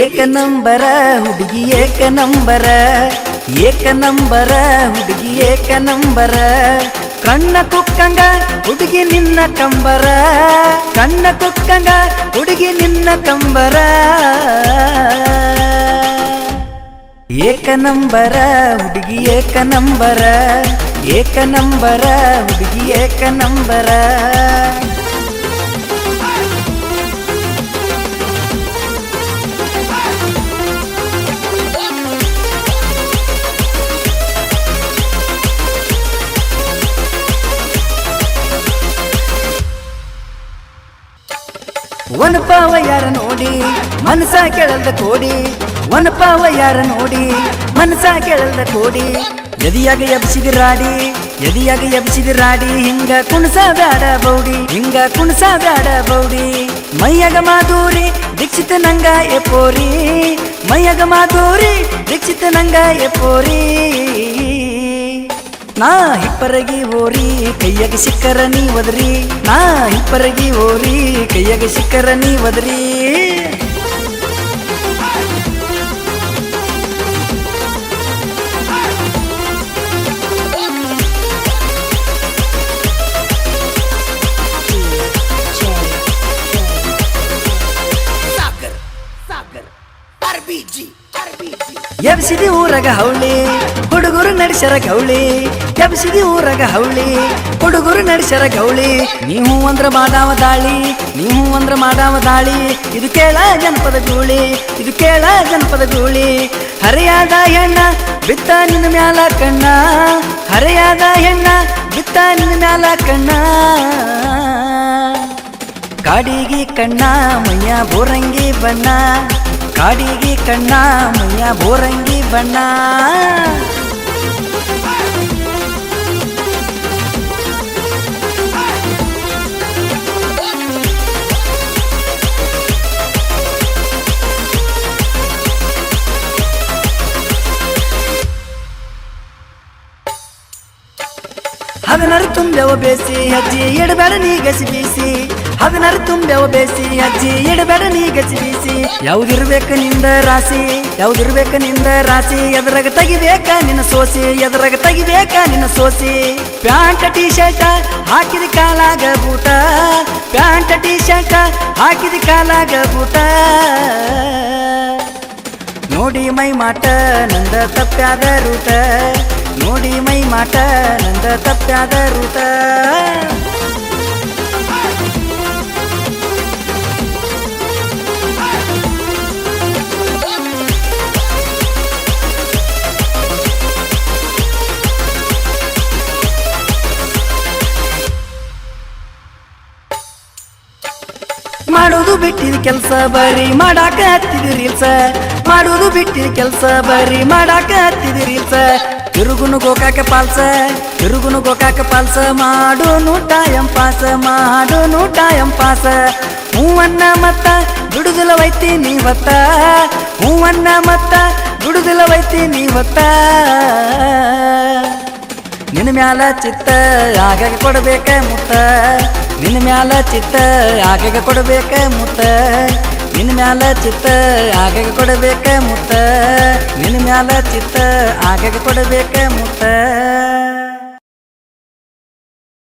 ಏಕ ನಂಬರ, ಹುಡುಗಿ ಏಕ ನಂಬರ. ಏಕ ನಂಬರ, ಹುಡುಗಿ ಏಕ ನಂಬರ. ಕಣ್ಣ ಕುಕ್ಕಂಗ, ಹುಡುಗಿ ನಿನ್ನ ಕಂಬರ. ಕಣ್ಣ ಕುಕ್ಕಂಗ, ಹುಡುಗಿ ನಿನ್ನ ಕಂಬರ. ಏಕ ನಂಬರ, ಹುಡುಗಿ ಏಕ ನಂಬರ. ಏಕ ನಂಬರ, ಹುಡುಗಿ ಏಕ ನಂಬರ. ಒನಪಾವ ಯಾರ ನೋಡಿ ಮನಸ ಕೆಳಲ್ದ ಕೋಡಿ ಒನಪಾವ ಯಾರ ನೋಡಿ ಮನಸ ಕೆಳಲ್ದ ಕೋಡಿ ಎದಿಯಾಗ ಎಬ್ಸಿದ ರಾಡಿ ಎದಿಯಾಗ ಎಬ್ಸಿದ ರಾಡಿ ಹಿಂಗ ಕುಣಸ ಬ್ಯಾಡ ಬೌಡಿ ಹಿಂಗ ಕುಣಸ ಬ್ಯಾಡ ಬೌಡಿ ಮೈಯಾಗ ಮಾಧೂರಿ ದೀಕ್ಷಿತ ನಂಗ ಎಪೋರಿ ಮೈಯಾಗ ಮಾಧೂರಿ ದೀಕ್ಷಿತ ನಂಗ ಎಪೋರಿ ನಾ ಹಿಪ್ಪರಗಿ ಓರಿ ಕೈಯಾಗ ಸಿಕ್ಕರ ನೀ ಒದರಿ. ನಾ ಹಿಪ್ಪರಗಿ ಓರಿ ಕೈಯಾಗ ಸಿಕ್ಕರ ನೀ ಒದರಿ. ಎಬ್ಸಿದಿ ಊರಗ ಹೌಳಿ, ಹುಡುಗರು ನಡೆಸರ ಗೌಳಿ. ಎಬ್ಸಿದಿ ಊರಗ ಹೌಳಿ, ಹುಡುಗರು ನಡೆಸರ ಗೌಳಿ. ನೀವು ಅಂದ್ರ ಮಾದಾವ ದಾಳಿ ನೀವು ಅಂದ್ರ ಮಾದಾವ ದಾಳಿ. ಇದು ಕೇಳ ಜನಪದ ಗೂಳಿ ಇದು ಕೇಳ ಜನಪದ ಗೂಳಿ ಹರಿಯಾದ ಹೆಣ್ಣ ಬಿತ್ತ ನಿನ್ನ ಮ್ಯಾಲ ಕಣ್ಣ. ಹರೆಯಾದ ಹೆಣ್ಣ ಬಿತ್ತ ನಿನ್ನ ಮ್ಯಾಲ ಕಣ್ಣ. ಕಾಡಿಗೆ ಕಣ್ಣ ಮಯ್ಯ ಬೋರಂಗಿ ಬಣ್ಣ. ಕಾಡಿಗೆ ಕಣ್ಣ ಮೈಯ ಬೋರಂಗಿ ಬಣ್ಣ. ಹದಿನಾರು ತುಂಬ್ಯವ ಬೇಸಿ ಅಜ್ಜಿ ಎಡಬೇಡ ನೀ ಗಸಿ ಬೀಸಿ ಹದಿನಾರು ತುಂಬ್ಯಾವ ಬೇಸಿ, ಅಜ್ಜಿ ಇಡಬೇಡ ನೀ ಗಸಿ ಬೀಸಿ ಯಾವ್ದಿರ್ಬೇಕ ನಿಂದ ರಾಶಿ, ಯಾವ್ದಿರ್ಬೇಕ ನಿಂದ ರಾಶಿ. ಎದ್ರಾಗ ತೆಗಿಬೇಕ ನಿನ್ನ ಸೋಸಿ, ಎದ್ರಾಗ ತೆಗಿಬೇಕ ನಿನ್ನ ಸೋಸಿ. ಪ್ಯಾಂಟ್ ಟಿ ಶರ್ಟ್ ಹಾಕಿದ ಕಾಲಾಗ ಬೂಟ. ಪ್ಯಾಂಟ್ ಟಿ ಶರ್ಟ್ ಹಾಕಿದ ಕಾಲಾಗ ಬೂಟ. ನೋಡಿ ಮೈ ಮಾಟ ನಂದ ತಪ್ಪ್ಯಾದ ರೂಟ. ನೋಡಿ ಮೈ ಮಾಟ ನಂದ ತಪ್ಪ್ಯಾದ ರೂಟ. ಮಾಡೋದು ಬಿಟ್ಟಿದ ಕೆಲಸ ಬರೀ ಮಾಡಾಕ ಹತ್ತಿದಿರಿ ಸರ್ ಮಾಡೋದು ಬಿಟ್ಟಿದ ಕೆಲಸ ಬರೀ ಮಾಡಾಕ ಹತ್ತಿದಿರಿ ಸರ್ ತಿರುಗುನು ಗೋಕಾಕ ಪಾಲ್ಸ, ತಿರುಗುನು ಗೋಕಾಕ ಪಾಲ್ಸ, ಮಾಡೋನು ಟಾಯಂ ಪಾಸ, ಮಾಡೋನು ಟಾಯಂ ಪಾಸ. ಹೂವನ್ನ ಮತ್ತ ದುಡುದಲ ವೈತಿ ನೀವತ್ತ. ಹೂವನ್ನ ಮತ್ತ ದುಡುದಲ ವೈತಿ ನೀವತ್ತ. ನಿನ್ನ ಮ್ಯಾಲ ಚಿತ್ತ, ಆಗಾಗ ಕೊಡಬೇಕ ಮುತ್ತ. ನಿನ್ನ ಮ್ಯಾಲ ಚಿತ್ತ ಆಗಾಗ ಕೊಡಬೇಕ ಮುತ್ತ. ನಿನ್ನ ಮ್ಯಾಲ ಚಿತ್ತ ಆಗಾಗ ಕೊಡಬೇಕ ಮುತ್ತ. ನಿನ್ನ ಮ್ಯಾಲ ಚಿತ್ತ ಆಗಾಗ ಕೊಡಬೇಕ ಮುತ್ತ.